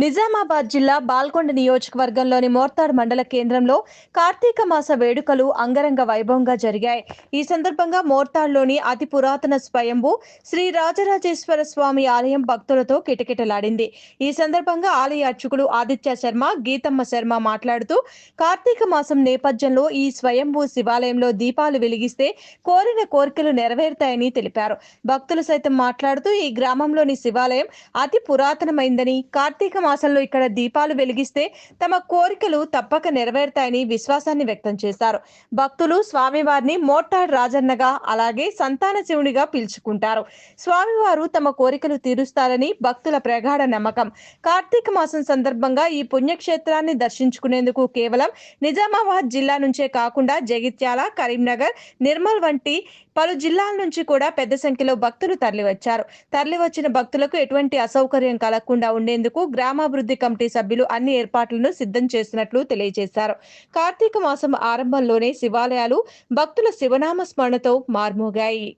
నిజామాబాద్ జిల్లా బాల్కొండ నియోజకవర్గంలోని మోర్తాడ్ మండల కేంద్రంలో కార్తీక మాస వేడుకలు అంగరంగ వైభవంగా జరిగాయి. ఈ సందర్భంగా మోర్తాడ్లోని అతి పురాతన స్వయంభూ శ్రీ రాజరాజేశ్వర స్వామి ఆలయం భక్తులతో కిటకిటలాడింది. ఈ సందర్భంగా ఆలయ అర్చకులు ఆదిత్య శర్మ గీతమ్మ శర్మ మాట్లాడుతూ కార్తీక మాసం నేపథ్యంలో ఈ స్వయంభూ శివాలయంలో దీపాలు వెలిగిస్తే కోరిన కోరికలు నెరవేరుతాయని తెలిపారు. భక్తులు సైతం మాట్లాడుతూ ఈ గ్రామంలోని శివాలయం అతి పురాతనమైందని కార్తీక మాసంలో ఇక్కడ దీపాలు వెలిగిస్తే తమ కోరికలు తప్పక నెరవేరుతాయని విశ్వాసాన్ని వ్యక్తం చేశారు. భక్తులు స్వామివారిని మోటార్ రాజన్నగా అలాగే సంతాన శివునిగా పిలుచుకుంటారు. స్వామివారు తమ కోరికలు తీరుస్తారని భక్తుల ప్రగాఢ నమ్మకం. కార్తీక మాసం సందర్భంగా ఈ పుణ్యక్షేత్రాన్ని దర్శించుకునేందుకు కేవలం నిజామాబాద్ జిల్లా నుంచే కాకుండా జగిత్యాల కరీంనగర్ నిర్మల్ వంటి పలు జిల్లాల నుంచి కూడా పెద్ద సంఖ్యలో భక్తులు తరలివచ్చారు. తరలివచ్చిన భక్తులకు ఎటువంటి అసౌకర్యం కలగకుండా ఉండేందుకు గ్రామాభివృద్ధి కమిటీ సభ్యులు అన్ని ఏర్పాట్లను సిద్ధం చేసినట్లు తెలియజేశారు. కార్తీక మాసం ఆరంభంలోనే శివాలయాలు భక్తుల శివనామ స్మరణతో మార్మోగాయి.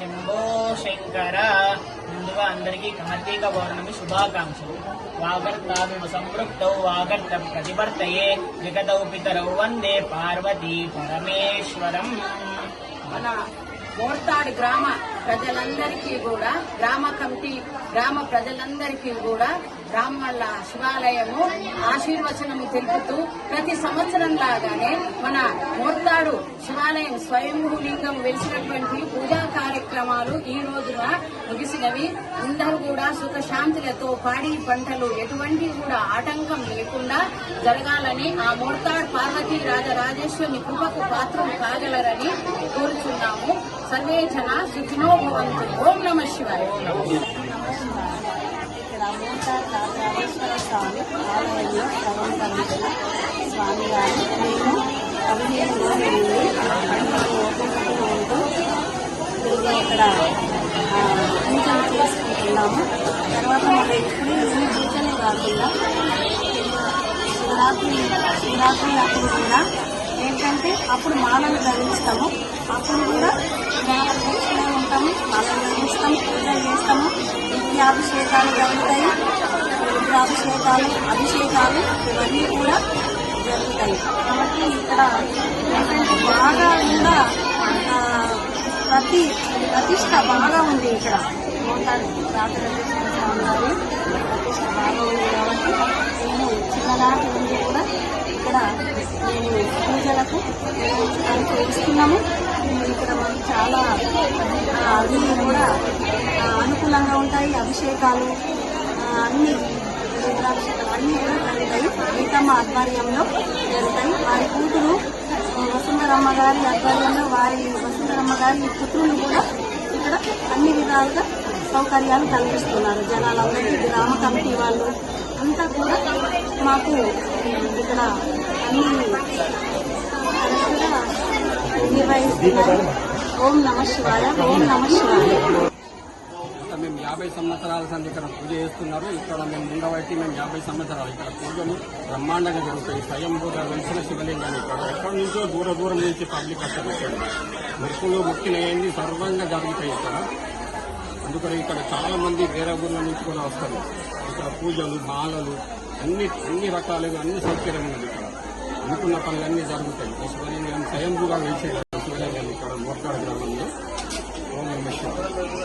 శంభో శంకర. ముందుగా అందరికీ కార్తీక పౌర్ణమి శుభాకాంక్షలు. వాగర్తామివ సంపృక్తౌ వాగర్త ప్రతివర్తయే జగదౌ పితరౌ వందే పార్వతీ పరమేశ్వరం. మన మోర్తాడు గ్రామ ప్రజలందరికీ కూడా గ్రామ కమిటీ గ్రామ ప్రజలందరికీ కూడా రామల్ల శివాలయము ఆశీర్వచనము తెలుపుతూ ప్రతి సంవత్సరం లాగానే మన మోర్తాడు శివాలయం స్వయంభూ లింగం వెలిసినటువంటి పూజా కార్యక్రమాలు ఈ రోజున ముగిసినవి. అందరూ కూడా సుఖశాంతులతో పాడి పంటలు ఎటువంటి కూడా ఆటంకం లేకుండా జరగాలని ఆ మోర్తాడ్ పార్వతీ రాజరాజేశ్వరుని కృపకు పాత్రం కాగలరని కోరుచున్నాము. సర్వే జన సుఖినో భవంతు. ఓం నమ శివాయ. ఇక్కడ స్వామి ఆలయంలో సగం కలిగిన స్వామి గారు మేము పదిహేనులో వెళ్ళి ఓపికతో ఉంటూ తిరిగి ఇక్కడ పూజలు చేసుకుంటున్నాము. తర్వాత మాకు ఎప్పుడు ఈ పూజలే కాకుండా శివరాత్రి శివరాత్రి అప్పుడు కూడా ఏంటంటే అప్పుడు మాలను ధరిస్తాము అప్పుడు కూడా మాలలు ధరిస్తూనే ఉంటాము మాలను ధరిస్తాము పూజలు చేస్తాము. అభిషేకాలు జరుగుతాయి. రుద్రాభిషేకాలు అభిషేకాలు ఇవన్నీ కూడా జరుగుతాయి. కాబట్టి ఇక్కడ బాగా కూడా ప్రతి ప్రతిష్ట బాగా ఉంది ఇక్కడ. మోటార్ రాజరాజేశ్వర ఉన్నారు. ప్రతిష్ట బాగా ఉంది కాబట్టి నేను చిన్ననాటి నుండి కూడా ఇక్కడ నేను పూజలకు వేస్తున్నాము వస్తున్నాము చాలా అవి కూడా అనుకూలంగా ఉంటాయి. అభిషేకాలు అన్ని రుద్రాభిషేకాలు అన్ని కూడా జరుగుతాయి. గీతమ్మ ఆధ్వర్యంలో జరుగుతాయి. వారి కూతురు వసుంధరమ్మ గారి ఆధ్వర్యంలో వారి వసుంధరమ్మ గారి పుత్రులు కూడా ఇక్కడ అన్ని విధాలుగా సౌకర్యాలు కల్పిస్తున్నారు జనాలందరికీ గ్రామ కమిటీ వాళ్ళు అంతా కూడా మాకు ఇక్కడ అన్ని నిర్వహిస్తున్నారు. ఓం నమ శివాయ ఓం నమ శివాయ. మేము యాభై సంవత్సరాల సంది ఇక్కడ పూజ చేస్తున్నారు. ఇక్కడ మేము ఉండబట్టి మేము యాభై సంవత్సరాలు ఇక్కడ పూజలు బ్రహ్మాండంగా జరుగుతాయి. స్వయంభూగా వెలిసిన శివలింగాన్ని ఇక్కడ ఎక్కడి నుంచో దూర దూరం నుంచి పబ్లిక్ వస్తారు ఇక్కడ మొక్కులు సర్వంగా జరుగుతాయి ఇక్కడ. అందుకని ఇక్కడ చాలా మంది వేరే ఊర్ల నుంచి కూడా వస్తారు. ఇక్కడ పూజలు మాలలు అన్ని అన్ని రకాలుగా అన్ని సౌకర్యం ఉంది ఇక్కడ. అనుకున్న పనులన్నీ జరుగుతాయి. స్వయంభూగా వెలిసేది స్వయంభూగా ఇక్కడ మోర్కాడ గ్రామంలో ఓం నమః